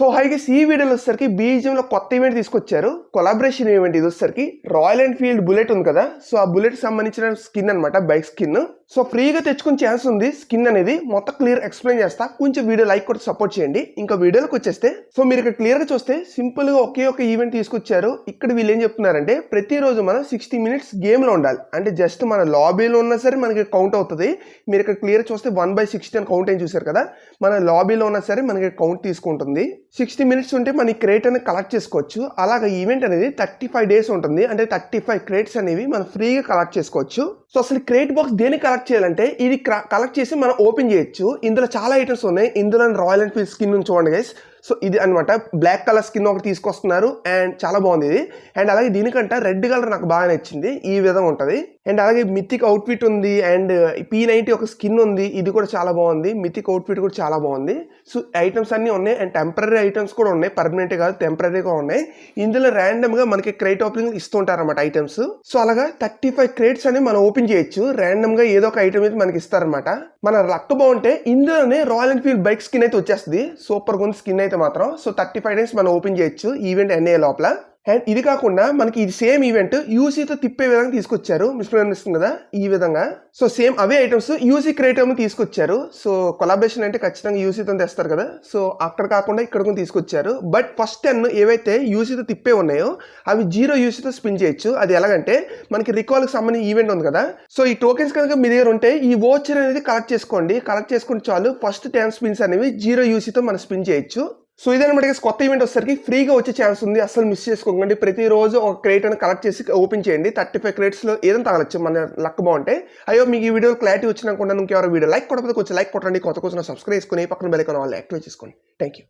So హైగెస్ ఈ వీడియోలో వచ్చేసరికి BGM కొత్త ఈవెంట్ తీసుకొచ్చారు. కొలాబరేషన్ ఈవెంట్ ఇది వచ్చేసరికి. రాయల్ ఎన్ఫీల్డ్ బుల్లెట్ ఉంది కదా. సో ఆ బుల్లెట్ సంబంధించిన స్కిన్ అన్నమాట బైక్ స్కిన్ సో ఫ్రీగా తెచ్చుకునే ఛాన్స్ ఉంది స్కిన్ అనేది. మొత్తం క్లియర్ ఎక్స్ప్లెయిన్ చేస్తా. కొంచెం వీడియో లైక్ కూడా సపోర్ట్ చేయండి. ఇంకా వీడియోలోకి వచ్చేస్తే సో మీరు ఇక్కడ క్లియర్గా చూస్తే సింపుల్గా ఒకే ఒక ఈవెంట్ తీసుకొచ్చారు. ఇక్కడ వీళ్ళు ఏం చెప్తున్నారంటే ప్రతిరోజు మనం సిక్స్టీ మినిట్స్ గేమ్లో ఉండాలి. అంటే జస్ట్ మన లాబీలో ఉన్నా సరే మనకి కౌంట్ అవుతుంది. మీరు ఇక్కడ క్లియర్ చూస్తే వన్ బై సిక్స్టీ అని కౌంట్ అని చూసారు కదా? మన లాబీలో ఉన్నా సరే మనకి కౌంట్ తీసుకుంటుంది. సిక్స్టీ మినిట్స్ ఉంటే మన క్రేట్ అనేది కలెక్ట్ చేసుకోవచ్చు. అలాగే ఈవెంట్ అనేది థర్టీ ఫైవ్ డేస్ ఉంటుంది. అంటే థర్టీ ఫైవ్ క్రేట్స్ అనేవి మనం ఫ్రీగా కలెక్ట్ చేసుకోవచ్చు. సో అసలు క్రేట్ బాక్స్ దేని కలెక్ట్ చేయాలంటే ఇది కలెక్ట్ చేసి మనం ఓపెన్ చేయొచ్చు. ఇందులో చాలా ఐటమ్స్ ఉన్నాయి. ఇందులో రాయల్ ఎన్ఫీల్డ్ స్కిన్ నుంచి చూడండి గైస్ సో ఇది అన్నమాట. బ్లాక్ కలర్ స్కిన్ ఒకటి తీసుకొస్తున్నారు. అండ్ చాలా బాగుంది ఇది. అండ్ అలాగే దీనికంటే రెడ్ కలర్ నాకు బాగా నచ్చింది. ఈ విధంగా ఉంటుంది. అండ్ అలాగే మిథిక్ అవుట్ఫిట్ ఉంది. అండ్ పీ నైన్టీ ఒక స్కిన్ ఉంది. ఇది కూడా చాలా బాగుంది. మిథిక్ అవుట్ఫిట్ కూడా చాలా బాగుంది. సో ఐటమ్స్ అన్నీ ఉన్నాయి. అండ్ టెంపరీ ఐటమ్స్ కూడా ఉన్నాయి. పర్మనెంట్ కాదు టెంపరీగా ఉన్నాయి. ఇందులో ర్యాండమ్గా గా మనకి క్రేట్ ఓపెనింగ్ ఇస్తుంటారు అనమాట ఐటమ్స్. సో అలాగా థర్టీ ఫైవ్ క్రేట్స్ అని మనం ఓపెన్ చేయొచ్చు ర్యాండమ్గా ఏదో ఒక ఐటమ్ అయితే మనకి ఇస్తారనమాట మన లక్ బాగుంటే ఇందులోనే రాయల్ ఎన్ఫీల్డ్ బైక్ స్కిన్ అయితే వచ్చేస్తుంది. సూపర్ గుంది స్కిన్ అయితే మాత్రం. సో థర్టీ ఫైవ్ డేస్ మనం ఓపెన్ చేయొచ్చు ఈవెంట్ ఎన్ఏ లోపల. అండ్ ఇది కాకుండా మనకి ఇది సేమ్ ఈవెంట్ యూసీతో తిప్పే విధంగా తీసుకొచ్చారు. మిస్టర్ అనిపిస్తుంది కదా? ఈ విధంగా. సో సేమ్ అవే ఐటమ్స్ యూసీ క్రియేటివ్ తీసుకొచ్చారు. సో కొలాబరేషన్ అంటే ఖచ్చితంగా యూసీతో తెస్తారు కదా? సో అక్కడ కాకుండా ఇక్కడ కూడా తీసుకొచ్చారు. బట్ ఫస్ట్ టెన్ ఏవైతే యూసీతో తిప్పే ఉన్నాయో అవి జీరో యూసీతో స్పిన్ చేయొచ్చు. అది ఎలాగంటే మనకి రికాల్కి సంబంధించిన ఈవెంట్ ఉంది కదా? సో ఈ టోకెన్స్ కనుక మీ దగ్గర ఉంటే ఈ వోచర్ అనేది కలెక్ట్ చేసుకోండి. కలెక్ట్ చేసుకుంటే చాలు ఫస్ట్ టెన్ స్పిన్స్ అనేవి జీరో యూసీతో మనం స్పిన్ చేయొచ్చు. సో ఇదన్నమాట guys, కొత్త ఈవెంట్ వచ్చేసరికి ఫ్రీగా వచ్చే ఛాన్స్ ఉంది. అసలు మిస్ చేసుకోకండి. ప్రతిరోజు ఒక క్రేట్ అని కలెక్ట్ చేసి ఓపెన్ చేయండి. థర్టీ ఫైవ్ క్రేట్స్లో ఏదైనా తగలచ్చు మన లక్ బాగుంటే. అయ్యో మీకు ఈ వీడియో క్లారిటీ వచ్చినాకుండా ఇంకెవరో వీడియో లైక్ కొట్టకపోతే కొంచెం లైక్ కొట్టండి. కొత్త కొంచెం సబ్స్క్రైబ్ చేసుకుని పక్కన బెల్ ఐకాన్ వాళ్ళు యాక్టివేట్ చేసుకోండి. Thank you